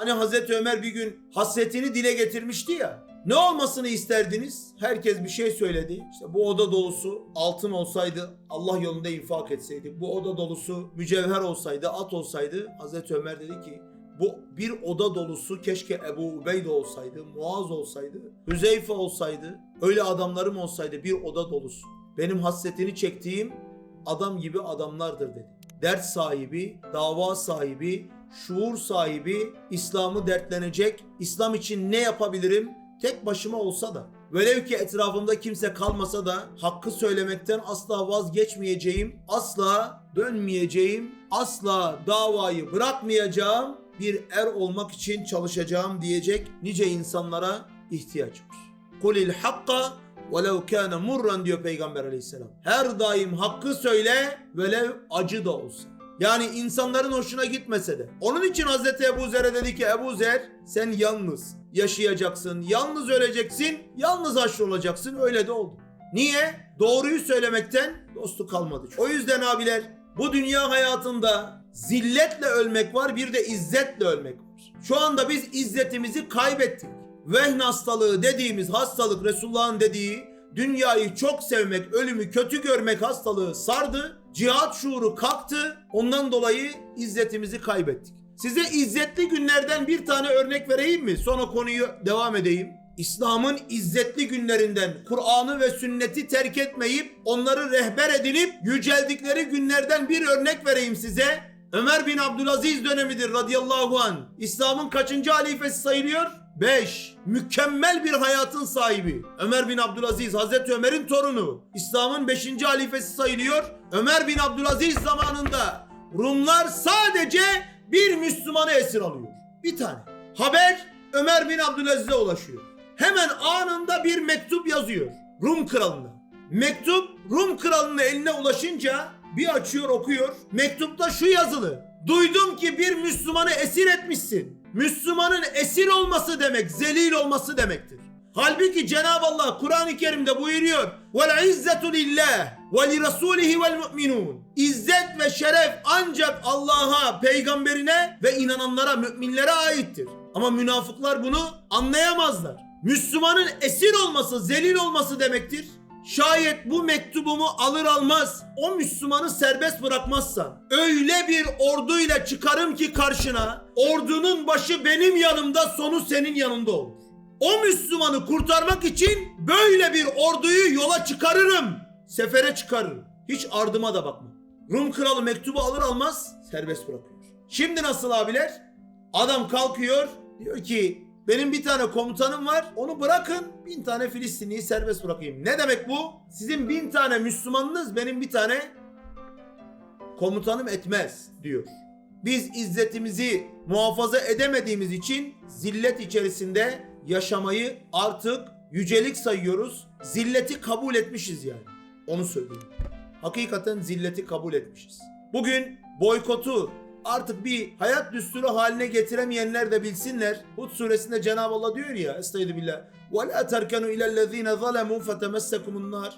Hani Hazreti Ömer bir gün hasretini dile getirmişti ya. Ne olmasını isterdiniz? Herkes bir şey söyledi. İşte bu oda dolusu altın olsaydı Allah yolunda infak etseydi. Bu oda dolusu mücevher olsaydı, at olsaydı. Hazreti Ömer dedi ki bu bir oda dolusu keşke Ebu Ubeyde olsaydı, Muaz olsaydı, Hüzeyfe olsaydı, öyle adamlarım olsaydı bir oda dolusu. Benim hasretini çektiğim adam gibi adamlardır dedi. Dert sahibi, dava sahibi, şuur sahibi, İslam'ı dertlenecek, İslam için ne yapabilirim tek başıma olsa da. Velev ki etrafımda kimse kalmasa da hakkı söylemekten asla vazgeçmeyeceğim, asla dönmeyeceğim, asla davayı bırakmayacağım bir er olmak için çalışacağım diyecek nice insanlara ihtiyaç var. Kulil hakka velev kâne murran diyor Peygamber aleyhisselam. Her daim hakkı söyle velev acı da olsa. Yani insanların hoşuna gitmese de. Onun için Hazreti Ebu Zer'e dedi ki Ebu Zer sen yalnız yaşayacaksın, yalnız öleceksin, yalnız haşrolacaksın. Öyle de oldu. Niye? Doğruyu söylemekten dostu kalmadı. O yüzden abiler bu dünya hayatında zilletle ölmek var bir de izzetle ölmek var. Şu anda biz izzetimizi kaybettik. Vehn hastalığı dediğimiz hastalık Resulullah'ın dediği dünyayı çok sevmek, ölümü kötü görmek hastalığı sardı. Cihat şuuru kalktı. Ondan dolayı izzetimizi kaybettik. Size izzetli günlerden bir tane örnek vereyim mi? Sonra konuyu devam edeyim. İslam'ın izzetli günlerinden Kur'an'ı ve sünneti terk etmeyip onları rehber edinip yüceldikleri günlerden bir örnek vereyim size. Ömer bin Abdülaziz dönemidir radıyallahu an. İslam'ın kaçıncı halifesi sayılıyor? 5. Mükemmel bir hayatın sahibi. Ömer bin Abdülaziz Hazreti Ömer'in torunu. İslam'ın 5. halifesi sayılıyor. Ömer bin Abdülaziz zamanında Rumlar sadece bir Müslümanı esir alıyor. Bir tane. Haber Ömer bin Abdülaziz'e ulaşıyor. Hemen anında bir mektup yazıyor Rum kralına. Mektup Rum kralının eline ulaşınca bir açıyor okuyor. Mektupta şu yazılı. Duydum ki bir Müslümanı esir etmişsin. Müslümanın esir olması demek zelil olması demektir. Halbuki Cenab-ı Allah Kur'an-ı Kerim'de buyuruyor. Vel izzetu lillah ve li rasulihi vel mu'minun. İzzet ve şeref ancak Allah'a, peygamberine ve inananlara, müminlere aittir. Ama münafıklar bunu anlayamazlar. Müslümanın esir olması, zelil olması demektir. Şayet bu mektubumu alır almaz o Müslümanı serbest bırakmazsan öyle bir orduyla çıkarım ki karşına ordunun başı benim yanımda sonu senin yanında olur. O Müslümanı kurtarmak için böyle bir orduyu yola çıkarırım. Sefere çıkarırım. Hiç ardıma da bakma. Rum kralı mektubu alır almaz serbest bırakıyor. Şimdi nasıl abiler? Adam kalkıyor diyor ki benim bir tane komutanım var onu bırakın bin tane Filistinliyi serbest bırakayım. Ne demek bu? Sizin bin tane Müslümanınız benim bir tane komutanım etmez diyor. Biz izzetimizi muhafaza edemediğimiz için zillet içerisinde yaşamayı artık yücelik sayıyoruz. Zilleti kabul etmişiz yani. Onu söyleyeyim. Hakikaten zilleti kabul etmişiz. Bugün boykotu artık bir hayat düsturu haline getiremeyenler de bilsinler. Hud suresinde Cenab-ı Allah diyor ya Estaizu billah. وَلَا تَرْكَنُوا اِلَى الَّذ۪ينَ ظَلَمُوا فَتَمَسَّكُمُ النَّارِ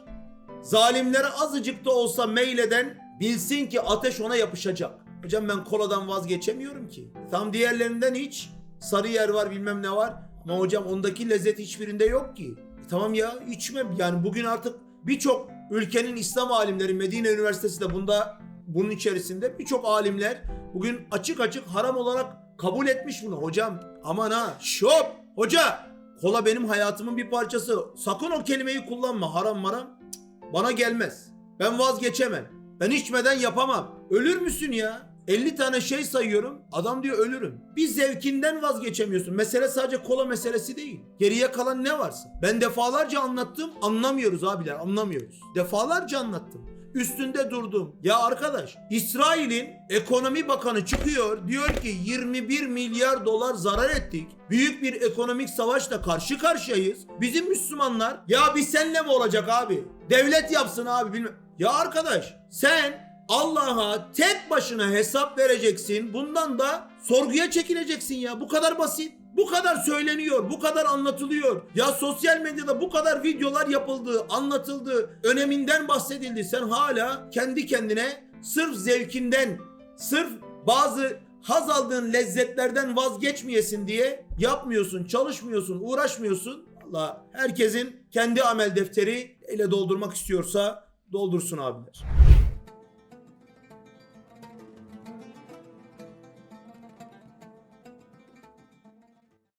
Zalimlere azıcık da olsa meyleden bilsin ki ateş ona yapışacak. Hocam ben koladan vazgeçemiyorum ki. Tam diğerlerinden hiç. Sarı yer var bilmem ne var. Ama hocam ondaki lezzet hiçbirinde yok ki. E tamam ya içme. Yani bugün artık birçok ülkenin İslam alimleri Medine Üniversitesi de bunda bunun içerisinde birçok alimler bugün açık açık haram olarak kabul etmiş bunu. Hocam aman ha şop hoca kola benim hayatımın bir parçası. Sakın o kelimeyi kullanma haram maram. Bana gelmez. Ben vazgeçemem. Ben içmeden yapamam. Ölür müsün ya? 50 tane şey sayıyorum. Adam diyor ölürüm. Bir zevkinden vazgeçemiyorsun. Mesele sadece kola meselesi değil. Geriye kalan ne varsa. Ben defalarca anlattım. Anlamıyoruz abiler anlamıyoruz. Defalarca anlattım. Üstünde durdum. Ya arkadaş İsrail'in ekonomi bakanı çıkıyor diyor ki 21 milyar dolar zarar ettik. Büyük bir ekonomik savaşla karşı karşıyayız. Bizim Müslümanlar ya biz senle mi olacak abi? Devlet yapsın abi bilmem. Ya arkadaş sen Allah'a tek başına hesap vereceksin. Bundan da sorguya çekileceksin ya. Bu kadar basit. Bu kadar söyleniyor, bu kadar anlatılıyor. Ya sosyal medyada bu kadar videolar yapıldı, anlatıldı, öneminden bahsedildi. Sen hala kendi kendine sırf zevkinden, sırf bazı haz aldığın lezzetlerden vazgeçmeyesin diye yapmıyorsun, çalışmıyorsun, uğraşmıyorsun. Valla herkesin kendi amel defteri ile doldurmak istiyorsa doldursun abiler.